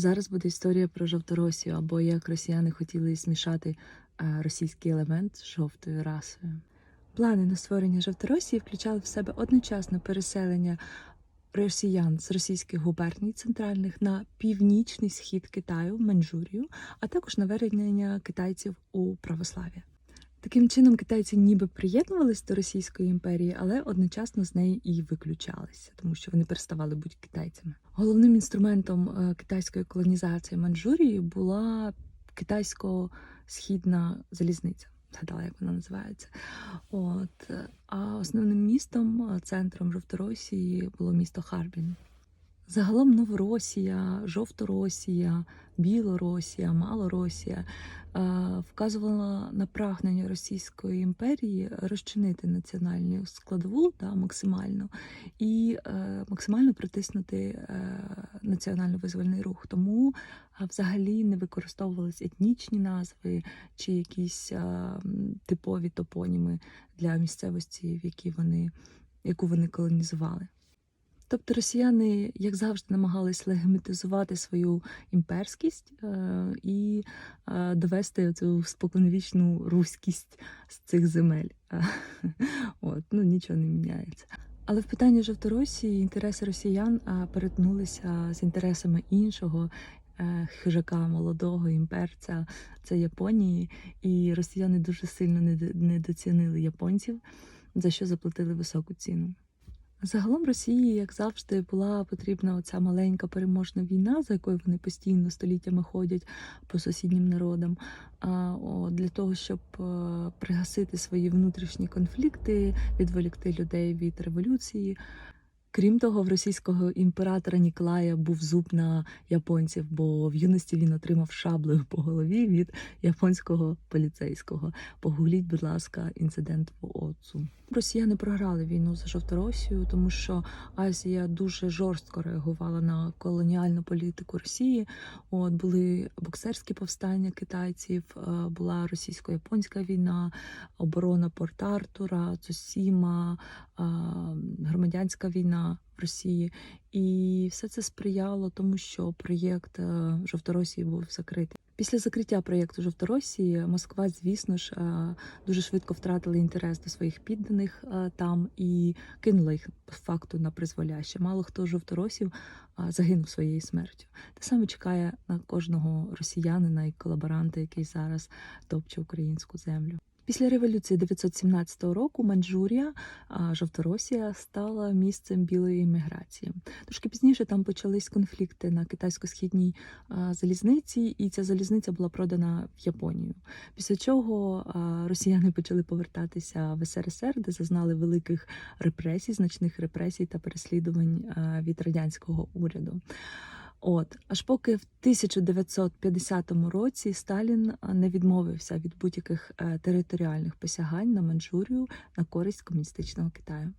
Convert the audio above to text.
Зараз буде історія про Жовторосію, або як росіяни хотіли змішати е, російський елемент з жовтою расою. Плани на створення Жовторосії включали в себе одночасно переселення росіян з російських губерній центральних на північний схід Китаю, Маньчжурію, а також навернення китайців у православ'я. Таким чином, китайці ніби приєднувалися до Російської імперії, але одночасно з неї і виключалися, тому що вони переставали бути китайцями. Головним інструментом е, китайської колонізації Маньчжурії була китайсько-східна залізниця. Згадала, як вона називається. От е, а основним містом, е, центром Жовторосії було місто Харбін. Загалом Новоросія, Жовторосія, Білоросія, Малоросія е, вказувала на прагнення Російської імперії розчинити національну складову да, максимально і е, максимально притиснути е, національно-визвольний рух. Тому взагалі не використовувались етнічні назви чи якісь типові топоніми для місцевості, в якій вони, яку вони колонізували. Тобто росіяни, як завжди, намагались легімітизувати свою імперськість е, і е, довести цю споконвічну руськість з цих земель. От, ну нічого не міняється. Але в питанні Жовторосії інтереси росіян перетнулися з інтересами іншого е, хижака молодого імперця це Японії, і росіяни дуже сильно недо- недоцінили японців, за що заплатили високу ціну. Загалом Росії, як завжди, була потрібна оця маленька переможна війна, за якою вони постійно століттями ходять по сусіднім народам. Для того, щоб е, пригасити свої внутрішні конфлікти, відволікти людей від революції. Крім того, в російського імператора Ніколая був зуб на японців, бо в юності він отримав шаблею по голові від японського поліцейського. Погугліть, будь ласка, інцидент в Оцу. Росіяни програли війну за Жовторосію, тому що Азія дуже жорстко реагувала на колоніальну політику Росії. От були боксерські повстання китайців, е, була російсько-японська війна, оборона Порт Артура, Цусіма, е, громадянська війна в Росії. І все це сприяло тому, що проєкт е, Жовторосії був закритий. Після закриття проєкту Жовторосії Москва, звісно ж, е, дуже швидко втратила інтерес до своїх підданих е, там і кинула їх факту на призволяще. Мало хто жовторосів загинув своєю смертю. Те саме чекає на кожного росіянина і колаборанта, який зараз топче українську землю. Після революції 917 року Маньчжурія, Жовторосія стала місцем білої еміграції. Трошки пізніше там почались конфлікти на китайсько-східній залізниці, і ця залізниця була продана в Японію. Після чого росіяни почали повертатися в СРСР, де зазнали великих репресій, значних репресій та переслідувань від радянського уряду. От аж поки в 1950 році Сталін не відмовився від будь-яких е, територіальних посягань на Манчжурію на користь комуністичного Китаю.